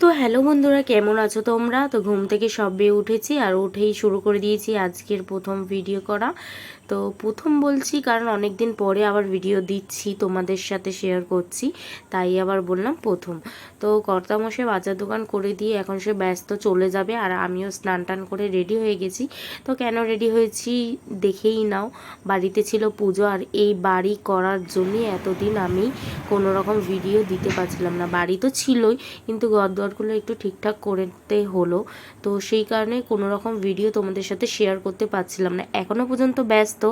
তো হ্যালো বন্ধুরা, কেমন আছো তোমরা? তো ঘুম থেকে সবে উঠেছি আর উঠেই শুরু করে দিয়েছি আজকের প্রথম ভিডিও করা। তো প্রথম বলছি, কারণ অনেক দিন পরে আবার ভিডিও দিচ্ছি, তোমাদের সাথে শেয়ার করছি, তাই আবার বললাম প্রথম। তো কর্তামশাই বাজার দোকান করে দিয়ে এখন সে ব্যস্ত চলে যাবে আর আমিও স্নান টান করে রেডি হয়ে গেছি। তো কেন রেডি হয়েছি দেখেই নাও, বাড়িতে ছিল পুজো আর এই বাড়ি করার জন্যই এতদিন আমি কোনো রকম ভিডিও দিতে পারছিলাম না। বাড়ি তো ছিলই, কিন্তু ঘরদোয়ারগুলো একটু ঠিকঠাক করতে হলো। তো সেই কারণে কোনো রকম ভিডিও তোমাদের সাথে শেয়ার করতে পারছিলাম না। এখনও পর্যন্ত ব্যস্ত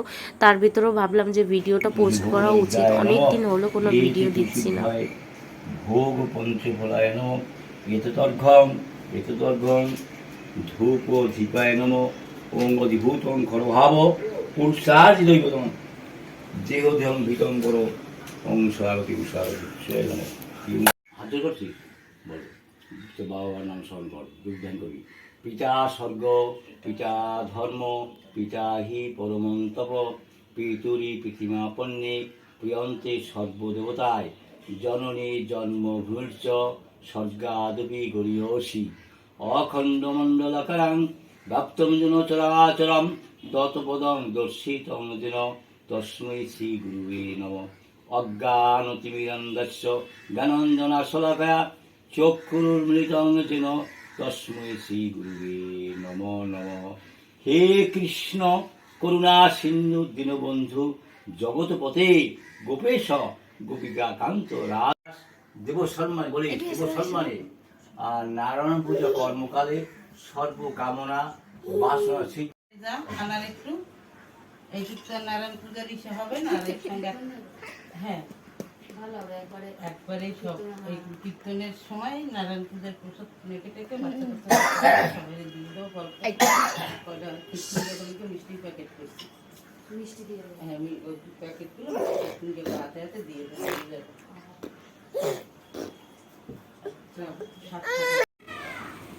তার ভিতরেও ভাবলাম যে ভিডিওটা পোস্ট করা উচিত। অনেক দিন হলো কোনো ভিডিও দিচ্ছি না। ভোগ পঞ্চফলায় নম। এতদর্ঘম এতদর্ঘম ধূপ ধীপায় নম। ওং অধিভূতং খরভাব পুরুষার্জি দৈবতম দেহ দেহং ভীতং করো। স্বাগতি সে নম। হাত করছি? বল। তো বাবার নাম স্মরণ কর যোগদান করি পিতা স্বর্গ, পিতা ধর্ম, পিতা হি পরমন্তপ, পিতুরি পৃথিমা পণ্যে প্রিয়ন্তে সর্বদেবতায়, জননী জন্মভূমির্চ স্বর্গাদপি গরীয়সী অখণ্ডমণ্ডলকরাং ব্যাপ্তম যেন চরাচরম, তৎপদং দর্শিতং যেন তস্मै শ্রী গুরুবে নম অজ্ঞানতিমিরন্দস্য জ্ঞানঞ্জনাশলাকয়া চক্ষুর্মৃতং যেন তস্मै শ্রী গুরুবে নম নম। হে কৃষ্ণ করুণা সিন্ধু দীনবন্ধু জগৎপতে গোপেশ গোপিকা কান্ত রাজ দেব সম্মানে বলি দেব সম্মানে আর নারায়ণ পূজা কর্মকালে সর্বকামনা বাসনা সিদ্ধি একটু এই নারায়ণ পূজার ইসে হবে না হ্যাঁ। একবারে সব এই কীর্তনের সময় নারায়ণ পূজার প্রসাদ মেখে টেকে বাচ্চা সবাই দিয়ে দেবো গল্প কয়টা কীর্তনগুলোকে মিষ্টির প্যাকেট হ্যাঁ আমি ওই প্যাকেটগুলো হাতে হাতে দিয়ে দেবো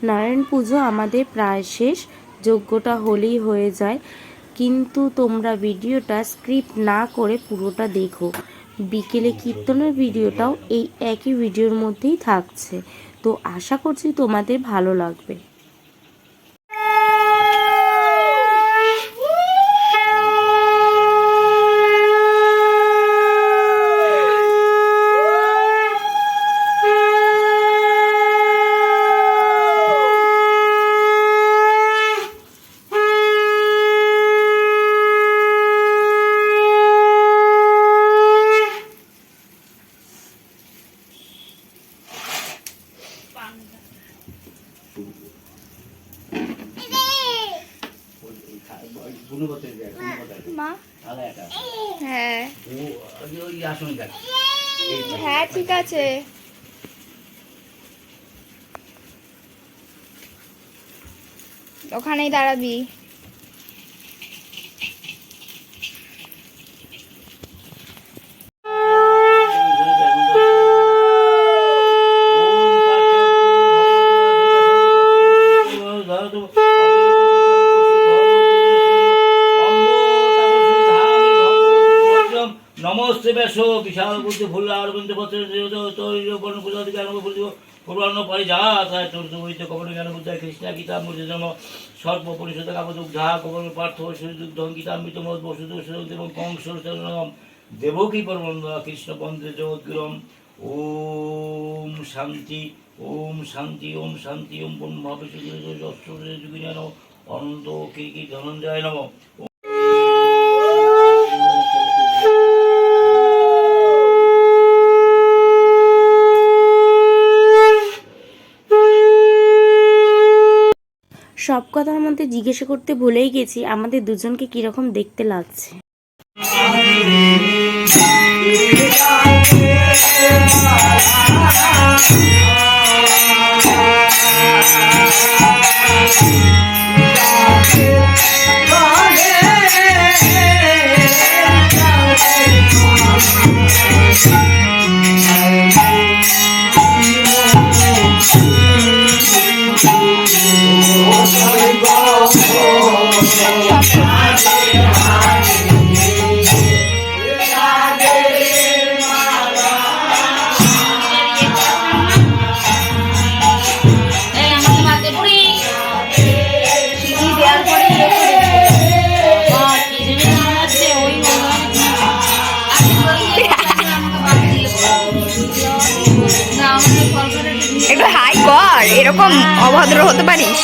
নারায়ণ পুজো আমাদের প্রায় শেষ যজ্ঞটা হলেই হয়ে যায়। কিন্তু তোমরা ভিডিওটা স্ক্রিপ্ট না করে পুরোটা দেখো। বিকেলে কীর্তনের ভিডিওটাও এই একই ভিডিওর মধ্যেই থাকছে। তো আশা করছি তোমাদের ভালো লাগবে গুণগত দেয়, গুণগত দেয়। মা আলাদা একটা। হ্যাঁ। হ্যাঁ ঠিক আছে। ওখানেই দাঁড়াবি। বিশাল বুদ্ধি ফুল আর বন্ধু পত্র তৈরি বর্ণ পূজা দিকে আরম্ভ করে দিব পুরাণ পারিজাত চতুর্থ কবর জ্ঞান বুদ্ধ কৃষ্ণ গীতা মূর্তি জন্ম সর্ব পরিষদ কাপদ উদ্ধা কবর পার্থ সুযুদ্ধ গীতামৃত মত বসুদ এবং কংস চরণম দেবকী পরমন্দ কৃষ্ণ বন্দে জগৎগুরম ওম শান্তি ওম শান্তি ওম শান্তি ওম ব্রহ্মা বিষ্ণু যুগিনী নম অনন্ত কিরকি ধনঞ্জয় নম সব কথা আমাদের জিজ্ঞাসা করতে ভুলেই গেছি আমাদের দুজনকে কীরকম দেখতে লাগছে। এরকম অভদ্র হতে পারিস।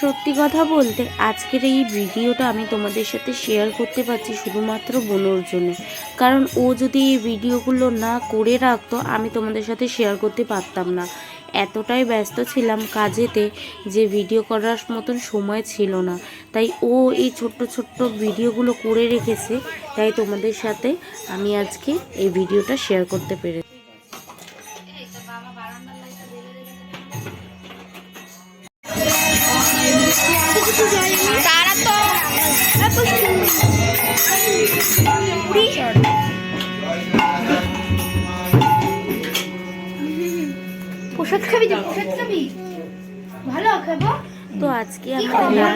সত্যি কথা বলতে, আজকের এই ভিডিওটা আমি তোমাদের সাথে শেয়ার করতে পারছি শুধুমাত্র বোনোর জন্য কারণ ও যদি এই ভিডিওগুলো না করে রাখতো, আমি তোমাদের সাথে শেয়ার করতে পারতাম না এতটাই ব্যস্ত ছিলাম কাজেতে যে ভিডিও করার মতন সময় ছিল না। তাই ও এই ছোট্ট ছোট্ট ভিডিওগুলো করে রেখেছে। তাই তোমাদের সাথে আমি আজকে এই ভিডিওটা শেয়ার করতে পেরেছি। তারা তো ভালো খাব? তো আজকে আমরা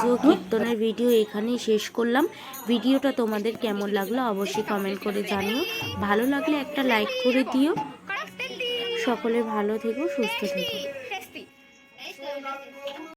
পুজো কীর্তনের ভিডিও এখানেই শেষ করলাম। ভিডিওটা তোমাদের কেমন লাগল অবশ্যই কমেন্ট করে জানিও। ভালো লাগলে একটা লাইক করে দিও। সকলে ভালো থেকো সুস্থ থেকো।